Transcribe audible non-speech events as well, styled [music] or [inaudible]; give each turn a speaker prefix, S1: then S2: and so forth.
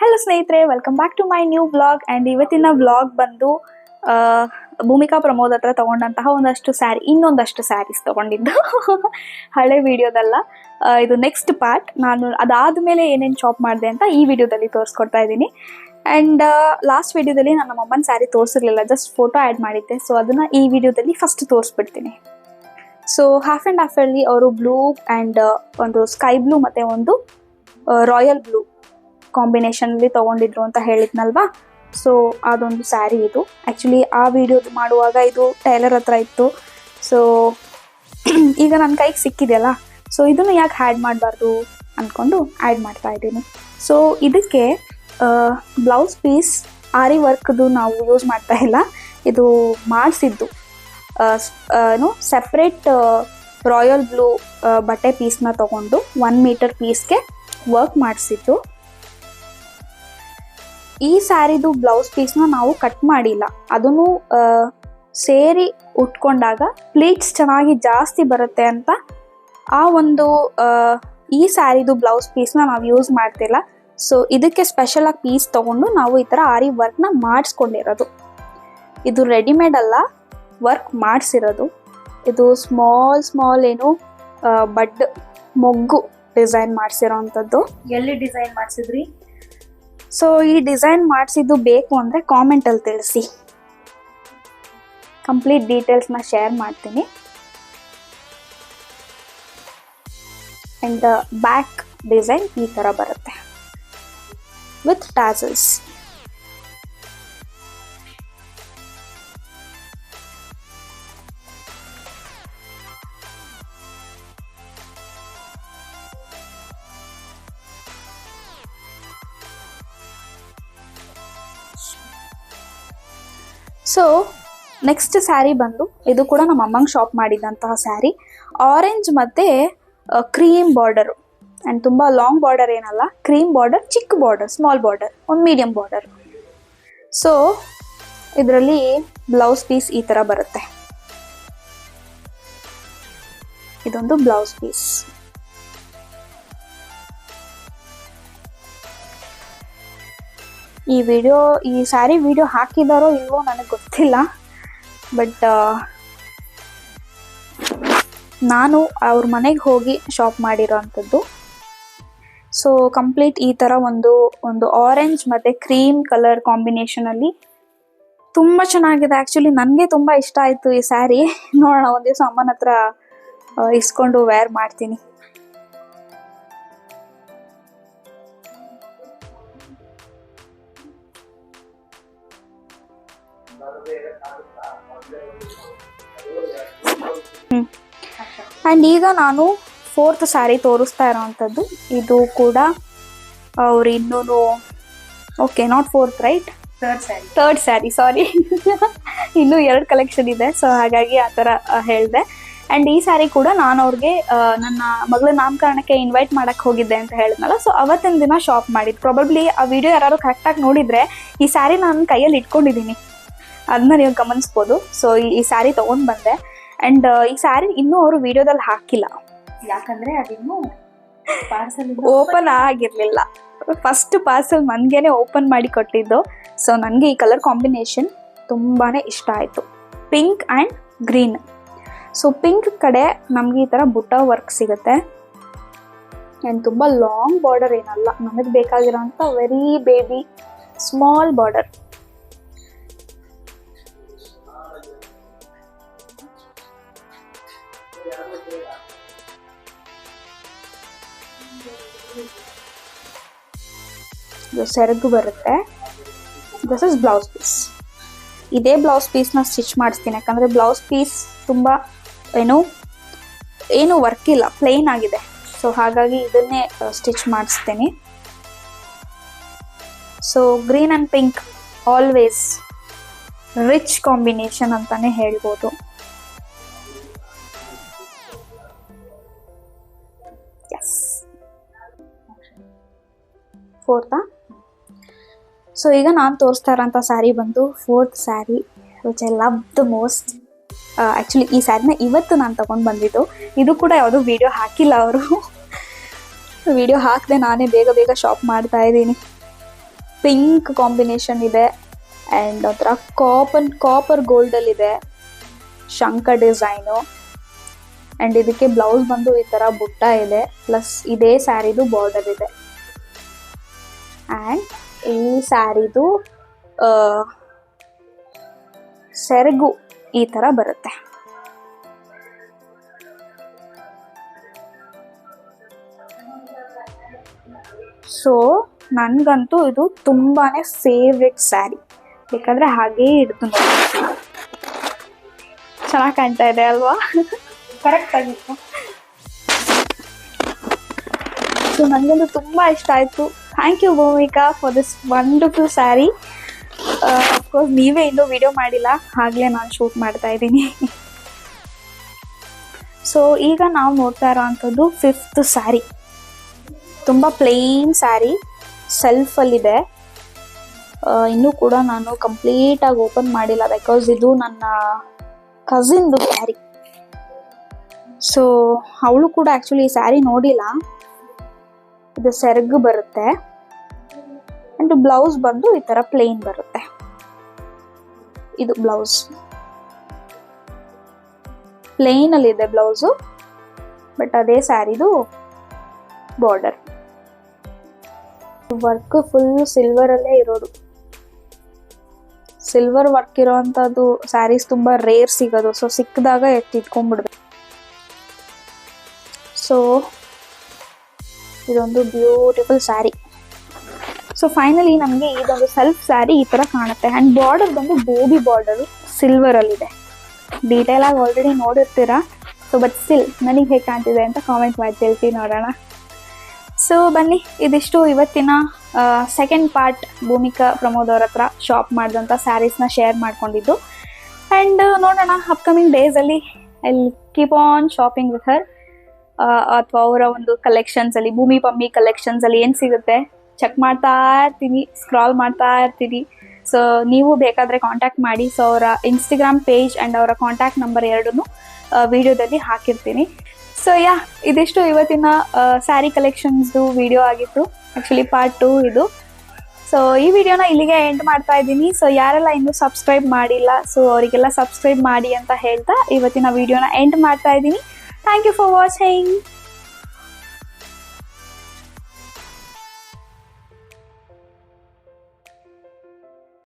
S1: Hello ಸ್ನೇಹಿತರೆ welcome back to my new blog and ಇವತ್ತಿನ vlog ಬಂದು ಭೂಮಿಕಾ ಪ್ರಮೋದ್ ಹತ್ರ ತೊಗೊಂಡಂತಹ ಒಂದಷ್ಟು ಸ್ಯಾರಿ ಇನ್ನೊಂದಷ್ಟು ಸ್ಯಾರೀಸ್ ತೊಗೊಂಡಿದ್ದು. [laughs] ಹಳೆ ವಿಡಿಯೋದಲ್ಲ ಇದು ನೆಕ್ಸ್ಟ್ ಪಾರ್ಟ್ ನಾನು ಅದಾದ ಮೇಲೆ ಏನೇನು ಶಾಪ್ ಮಾಡಿದೆ ಅಂತ ಈ ವಿಡಿಯೋದಲ್ಲಿ ತೋರಿಸ್ಕೊಡ್ತಾ ಇದ್ದೀನಿ. ಆ್ಯಂಡ್ ಲಾಸ್ಟ್ ವಿಡಿಯೋದಲ್ಲಿ ನಾನು ನಮ್ಮಮ್ಮನ ಸ್ಯಾರಿ ತೋರಿಸಿರ್ಲಿಲ್ಲ ಜಸ್ಟ್ ಫೋಟೋ ಆ್ಯಡ್ ಮಾಡಿದ್ದೆ. ಸೊ ಅದನ್ನು ಈ ವಿಡಿಯೋದಲ್ಲಿ ಫಸ್ಟ್ ತೋರಿಸ್ಬಿಡ್ತೀನಿ. ಸೊ ಹಾಫ್ ಆ್ಯಂಡ್ ಹಾಫಲ್ಲಿ ಅವರು ಬ್ಲೂ ಆ್ಯಂಡ್ ಒಂದು ಸ್ಕೈ ಬ್ಲೂ ಮತ್ತು ಒಂದು ರಾಯಲ್ ಬ್ಲೂ ಕಾಂಬಿನೇಷನಲ್ಲಿ ತೊಗೊಂಡಿದ್ರು ಅಂತ ಹೇಳಿದ್ನಲ್ವಾ? ಸೊ ಅದೊಂದು ಸ್ಯಾರಿ ಇದು. ಆ್ಯಕ್ಚುಲಿ ಆ ವಿಡಿಯೋ ಮಾಡುವಾಗ ಇದು ಟೈಲರ್ ಹತ್ರ ಇತ್ತು. ಸೊ [clears throat] ಈಗ ನನ್ನ ಕೈಗೆ ಸಿಕ್ಕಿದೆಯಲ್ಲ? ಸೊ ಇದನ್ನು ಯಾಕೆ ಆ್ಯಡ್ ಮಾಡಬಾರ್ದು ಅಂದ್ಕೊಂಡು ಆ್ಯಡ್ ಮಾಡ್ತಾ ಇದ್ದೀನಿ. ಸೊ ಇದಕ್ಕೆ ಬ್ಲೌಸ್ ಪೀಸ್ ಆರಿ ವರ್ಕ್ದು ನಾವು ಯೂಸ್ ಮಾಡ್ತಾ ಇಲ್ಲ. ಇದು ಮಾಡಿಸಿದ್ದು. ಏನು ಸಪ್ರೇಟ್ ರಾಯಲ್ ಬ್ಲೂ ಬಟ್ಟೆ ಪೀಸ್ನ ತಗೊಂಡು ಒನ್ ಮೀಟರ್ ಪೀಸ್ಗೆ ವರ್ಕ್ ಮಾಡಿಸಿದ್ದು. ಈ ಸ್ಯಾರಿದು ಬ್ಲೌಸ್ ಪೀಸ್ನ ನಾವು ಕಟ್ ಮಾಡಿಲ್ಲ. ಅದನ್ನು ಸೇರಿ ಉಟ್ಕೊಂಡಾಗ ಪ್ಲೀಟ್ಸ್ ಚೆನ್ನಾಗಿ ಜಾಸ್ತಿ ಬರುತ್ತೆ ಅಂತ ಆ ಒಂದು ಈ ಸ್ಯಾರಿದು ಬ್ಲೌಸ್ ಪೀಸ್ನ ನಾವು ಯೂಸ್ ಮಾಡ್ತಿಲ್ಲ. ಸೊ, ಇದಕ್ಕೆ ಸ್ಪೆಷಲ್ ಆಗಿ ಪೀಸ್ ತಗೊಂಡು ನಾವು ಈ ಥರ ಆರಿ ವರ್ಕ್ನ ಮಾಡಿಸ್ಕೊಂಡಿರೋದು. ಇದು ರೆಡಿಮೇಡ್ ಅಲ್ಲ, ವರ್ಕ್ ಮಾಡಿಸಿರೋದು. ಇದು ಸ್ಮಾಲ್ ಸ್ಮಾಲ್ ಏನು ಬಡ್, ಮೊಗ್ಗು ಡಿಸೈನ್ ಮಾಡಿಸಿರೋ ಅಂಥದ್ದು ಎಲ್ಲಿ ಡಿಸೈನ್ ಮಾಡಿಸಿದ್ರಿ? ಸೊ ಈ ಡಿಸೈನ್ ಮಾಡಿಸಿದ್ದು ಬೇಕು ಅಂದರೆ ಕಾಮೆಂಟಲ್ಲಿ ತಿಳಿಸಿ. ಕಂಪ್ಲೀಟ್ ಡೀಟೇಲ್ಸ್ನ ಶೇರ್ ಮಾಡ್ತೀನಿ. ಆ್ಯಂಡ್ ಬ್ಯಾಕ್ ಡಿಸೈನ್ ಈ ಥರ ಬರುತ್ತೆ. With tassels so next sari ಬಂದು, ಇದು ಕೂಡ ನಮ್ಮ ಅಮ್ಮಂಗೆ ಶಾಪ್ ಮಾಡಿದಂತಹ ಸ್ಯಾರಿ ಆರೆಂಜ್ ಮತ್ತು ಕ್ರೀಮ್ ಬಾರ್ಡರು ಆ್ಯಂಡ್ ತುಂಬ ಲಾಂಗ್ ಬಾರ್ಡರ್ ಏನಲ್ಲ ಕ್ರೀಮ್ ಬಾರ್ಡರ್ ಚಿಕ್ಕ ಬಾರ್ಡರ್ ಸ್ಮಾಲ್ ಬಾರ್ಡರ್ ಒಂದು ಮೀಡಿಯಂ ಬಾರ್ಡರ್ ಸೊ ಇದರಲ್ಲಿ ಬ್ಲೌಸ್ ಪೀಸ್ ಈ ಥರ ಬರುತ್ತೆ. ಇದೊಂದು ಬ್ಲೌಸ್ ಪೀಸ್ ಈ ವಿಡಿಯೋ ಈ ಸ್ಯಾರಿ ವಿಡಿಯೋ ಹಾಕಿದಾರೋ ಇಲ್ವೋ ನನಗೆ ಗೊತ್ತಿಲ್ಲ. ಬಟ್ ನಾನು ಅವ್ರ ಮನೆಗೆ ಹೋಗಿ ಶಾಪ್ ಮಾಡಿರೋ ಅಂಥದ್ದು. ಸೊ ಕಂಪ್ಲೀಟ್ ಈ ಥರ ಒಂದು ಒಂದು ಆರೆಂಜ್ ಮತ್ತು ಕ್ರೀಮ್ ಕಲರ್ ಕಾಂಬಿನೇಷನಲ್ಲಿ ತುಂಬ ಚೆನ್ನಾಗಿದೆ. ಆ್ಯಕ್ಚುಲಿ ನನಗೆ ತುಂಬ ಇಷ್ಟ ಆಯಿತು ಈ ಸ್ಯಾರಿ ನೋಡೋಣ, ಒಂದು ದಿವಸ ಅಮ್ಮನ ಹತ್ರ ಇಸ್ಕೊಂಡು ವೇರ್ ಮಾಡ್ತೀನಿ. ಆ್ಯಂಡ್ ಈಗ ನಾನು ಫೋರ್ತ್ ಸ್ಯಾರಿ ತೋರಿಸ್ತಾ ಇರೋವಂಥದ್ದು. ಇದು ಕೂಡ ಅವ್ರು ಇನ್ನೂ okay not fourth right
S2: third sari
S1: sorry ಇನ್ನೂ ಎರಡು ಕಲೆಕ್ಷನ್ ಇದೆ ಸೊ ಹಾಗಾಗಿ ಆ ಥರ ಹೇಳಿದೆ. ಆ್ಯಂಡ್ ಈ ಸ್ಯಾರಿ ಕೂಡ ನಾನು ಅವ್ರಿಗೆ ನನ್ನ ಮಗಳ ನಾಮಕರಣಕ್ಕೆ ಇನ್ವೈಟ್ ಮಾಡಕ್ಕೆ ಹೋಗಿದ್ದೆ ಅಂತ ಹೇಳಿದ್ನಲ್ಲ ಸೊ ಅವತ್ತಿನ ದಿನ ಶಾಪ್ ಮಾಡಿದ್ದು. ಪ್ರಾಬಬ್ಲಿ ಆ ವಿಡಿಯೋ ಯಾರು ಕರೆಕ್ಟಾಗಿ ನೋಡಿದರೆ ಈ ಸ್ಯಾರಿ ನಾನು ಕೈಯಲ್ಲಿ ಇಟ್ಕೊಂಡಿದ್ದೀನಿ. ಅದನ್ನ ನೀವು ಗಮನಿಸ್ಬೋದು. ಸೊ ಈ ಸ್ಯಾರಿ ತೊಗೊಂಡು ಬಂದೆ. ಆ್ಯಂಡ್ ಈ ಸ್ಯಾರಿ ಇನ್ನೂ ಅವರು ವಿಡಿಯೋದಲ್ಲಿ ಹಾಕಿಲ್ಲ.
S2: ಯಾಕಂದ್ರೆ ಅದಿನ್ನು ಪಾರ್ಸಲ್
S1: ಓಪನ್ ಆಗಿರಲಿಲ್ಲ. ಫಸ್ಟ್ ಪಾರ್ಸಲ್ ನನಗೇನೆ ಓಪನ್ ಮಾಡಿ ಕೊಟ್ಟಿದ್ದು. ಸೊ ನನಗೆ ಈ ಕಲರ್ ಕಾಂಬಿನೇಷನ್ ತುಂಬಾ ಇಷ್ಟ ಆಯಿತು. Pink and green so pink ಕಡೆ ನಮಗೆ ಈ ಥರ ಬುಟ್ಟ ವರ್ಕ್ ಸಿಗುತ್ತೆ. ಆ್ಯಂಡ್ ತುಂಬ ಲಾಂಗ್ ಬಾರ್ಡರ್ ಏನಲ್ಲ. ನನಗೆ ಬೇಕಾಗಿರೋಂಥ ವೆರಿ ಬೇಬಿ ಸ್ಮಾಲ್ ಬಾರ್ಡರ್ ಇದು ಸೆರಗು ಬರುತ್ತೆ. ದಿಸ್ ಇಸ್ ಬ್ಲೌಸ್ ಪೀಸ್ ಇದೇ ಬ್ಲೌಸ್ ಪೀಸ್ನ ಸ್ಟಿಚ್ ಮಾಡಿಸ್ತೀನಿ. ಯಾಕಂದರೆ ಬ್ಲೌಸ್ ಪೀಸ್ ತುಂಬ ಏನು ಏನು ವರ್ಕ್ ಇಲ್ಲ ಪ್ಲೇನ್ ಆಗಿದೆ. ಸೊ ಹಾಗಾಗಿ ಇದನ್ನೇ ಸ್ಟಿಚ್ ಮಾಡಿಸ್ತೀನಿ. So green and pink always rich combination ಅಂತಾನೆ ಹೇಳ್ಬೋದು. ಫೋರ್ತಾ? ಸೊ ಈಗ ನಾನು ತೋರಿಸ್ತಾ ಇರೋಂಥ ಸ್ಯಾರಿ ಬಂದು fourth sari which I love the most actually ಈ ಸ್ಯಾರಿನ ಇವತ್ತು ನಾನು ತೊಗೊಂಡು ಬಂದಿದ್ದು. ಇದು ಕೂಡ ಯಾವುದೂ ವಿಡಿಯೋ ಹಾಕಿಲ್ಲ ಅವರು. ವಿಡಿಯೋ ಹಾಕದೆ ನಾನೇ ಬೇಗ ಬೇಗ ಶಾಪ್ ಮಾಡ್ತಾ ಇದ್ದೀನಿ. ಪಿಂಕ್ ಕಾಂಬಿನೇಷನ್ ಇದೆ. ಆ್ಯಂಡ್ ಒಂಥರ ಕಾಪನ್ ಕಾಪರ್ ಗೋಲ್ಡಲ್ಲಿದೆ ಶಂಕ ಡಿಸೈನು ಆ್ಯಂಡ್ ಇದಕ್ಕೆ ಬ್ಲೌಸ್ ಬಂದು ಈ ಥರ ಬುಟ್ಟ ಇದೆ. ಪ್ಲಸ್ ಇದೇ ಸ್ಯಾರಿದು ಬಾರ್ಡರ್ ಇದೆ. ಆ್ಯಂಡ್ ಈ ಸ್ಯಾರಿದು ಸೆರಗು ಈ ಥರ ಬರುತ್ತೆ. ಸೊ ನನಗಂತೂ ಇದು ತುಂಬಾ ಫೇವ್ರೆಟ್ ಸ್ಯಾರಿ ಬೇಕಾದ್ರೆ ಹಾಗೇ ಇಡ್ತು ಚೆನ್ನಾಗಿ ಕಾಣ್ತಾ ಇದೆ ಅಲ್ವಾ?
S2: ಕರೆಕ್ಟ್ ಆಗಿತ್ತು.
S1: ಸೊ ನನಗಂತೂ ತುಂಬ ಇಷ್ಟ ಆಯಿತು. Thank you Bhoomika for this wonderful sari of course ನೀವೇ ಇನ್ನೂ ವಿಡಿಯೋ ಮಾಡಿಲ್ಲ. ಆಗಲೇ ನಾನು ಶೂಟ್ ಮಾಡ್ತಾ ಇದ್ದೀನಿ. ಸೊ ಈಗ ನಾವು ನೋಡ್ತಾ ಇರೋವಂಥದ್ದು ಫಿಫ್ತ್ ಸ್ಯಾರಿ ತುಂಬ ಪ್ಲೇನ್ ಸ್ಯಾರಿ ಸೆಲ್ಫಲ್ಲಿದೆ ಇನ್ನೂ ಕೂಡ ನಾನು ಕಂಪ್ಲೀಟಾಗಿ ಓಪನ್ ಮಾಡಿಲ್ಲ ಬಿಕಾಸ್ ಇದು ನನ್ನ ಕಸಿನ್ದು ಸ್ಯಾರಿ ಸೊ ಅವಳು ಕೂಡ ಆ್ಯಕ್ಚುಲಿ ಈ ಸ್ಯಾರಿ ನೋಡಿಲ್ಲ. ಇದು ಸೆರಗು ಬರುತ್ತೆ. ಅಂಡ್ ಬ್ಲೌಸ್ ಬಂದು ಈ ತರ ಪ್ಲೇನ್ ಬರುತ್ತೆ. ಇದು ಬ್ಲೌಸ್. ಪ್ಲೇನ್ ಅಲ್ಲಿ ಇದೆ ಬ್ಲೌಸು ಬಟ್ ಅದೇ ಸ್ಯಾರಿದು ಬಾರ್ಡರ್ ವರ್ಕ್ ಫುಲ್ ಸಿಲ್ವರ್ ಅಲ್ಲೇ ಇರೋದು. ಸಿಲ್ವರ್ ವರ್ಕ್ ಇರೋವಂಥದ್ದು ಸ್ಯಾರೀಸ್ ತುಂಬಾ ರೇರ್ ಸಿಗೋದು ಸೊ ಸಿಕ್ಕಿದಾಗ ಎತ್ತಿಟ್ಕೊಂಡ್ಬಿಡ್ಬೇಕು ಸೊ ಇದೊಂದು ಬ್ಯೂಟಿಫುಲ್ ಸ್ಯಾರಿ ಸೊ ಫೈನಲಿ ನಮಗೆ ಇದೊಂದು ಸೆಲ್ಫ್ ಸ್ಯಾರಿ ಈ ಥರ ಕಾಣುತ್ತೆ. ಆ್ಯಂಡ್ ಬಾರ್ಡರ್ ಬಂದು ಗೋಬಿ ಬಾರ್ಡರು ಸಿಲ್ವರಲ್ಲಿದೆ ಡೀಟೇಲ್ ಆಗಿ ಆಲ್ರೆಡಿ ನೋಡಿರ್ತೀರಾ? ಸೊ ಬಟ್ ಸ್ಟಿಲ್ ನನಗೆ ಹೇಗೆ ಕಾಣ್ತಿದೆ ಅಂತ ಕಾಮೆಂಟ್ ಮಾಡಿ ತಿಳಿಸಿ ನೋಡೋಣ. ಸೊ ಬನ್ನಿ, ಇದಿಷ್ಟು ಇವತ್ತಿನ ಸೆಕೆಂಡ್ ಪಾರ್ಟ್ ಭೂಮಿಕಾ ಪ್ರಮೋದ್ ಅವ್ರ ಹತ್ರ ಶಾಪ್ ಮಾಡಿದಂಥ ಸ್ಯಾರೀಸ್ನ ಶೇರ್ ಮಾಡ್ಕೊಂಡಿದ್ದು. ಆ್ಯಂಡ್ ನೋಡೋಣ ಅಪ್ಕಮಿಂಗ್ ಡೇಸಲ್ಲಿ I keep on shopping with her ಅಥವಾ ಅವರ ಒಂದು ಕಲೆಕ್ಷನ್ಸಲ್ಲಿ ಭೂಮಿ ಪಮ್ಮಿ ಕಲೆಕ್ಷನ್ಸಲ್ಲಿ ಅಲ್ಲಿ ಏನ್ ಸಿಗುತ್ತೆ? ಚೆಕ್ ಮಾಡ್ತಾ ಇರ್ತೀನಿ ಸ್ಕ್ರಾಲ್ ಮಾಡ್ತಾ ಇರ್ತೀನಿ. ಸೊ ನೀವು ಬೇಕಾದರೆ ಕಾಂಟ್ಯಾಕ್ಟ್ ಮಾಡಿ. ಸೊ ಅವರ ಇನ್ಸ್ಟಾಗ್ರಾಮ್ ಪೇಜ್ ಅಂಡ್ ಅವರ ಕಾಂಟ್ಯಾಕ್ಟ್ ನಂಬರ್ ಎರಡನ್ನೂ ವಿಡಿಯೋದಲ್ಲಿ ಹಾಕಿರ್ತೀನಿ. ಸೊ ಯಾ ಇದಿಷ್ಟು ಇವತ್ತಿನ ಸ್ಯಾರಿ ಕಲೆಕ್ಷನ್ಸ್ದು ವಿಡಿಯೋ ಆಗಿತ್ತು. ಆ್ಯಕ್ಚುಲಿ ಪಾರ್ಟ್ ಟು ಇದು. ಸೊ ಈ ವಿಡಿಯೋನ ಇಲ್ಲಿಗೆ ಎಂಡ್ ಮಾಡ್ತಾ ಇದ್ದೀನಿ. ಸೊ ಯಾರೆಲ್ಲ ಇನ್ನೂ ಸಬ್ಸ್ಕ್ರೈಬ್ ಮಾಡಿಲ್ಲ ಸೊ ಅವರಿಗೆಲ್ಲ ಸಬ್ಸ್ಕ್ರೈಬ್ ಮಾಡಿ ಅಂತ ಹೇಳ್ತಾ ಇವತ್ತಿನ ವಿಡಿಯೋನ ಎಂಡ್ ಮಾಡ್ತಾ ಇದ್ದೀನಿ. Thank you for watching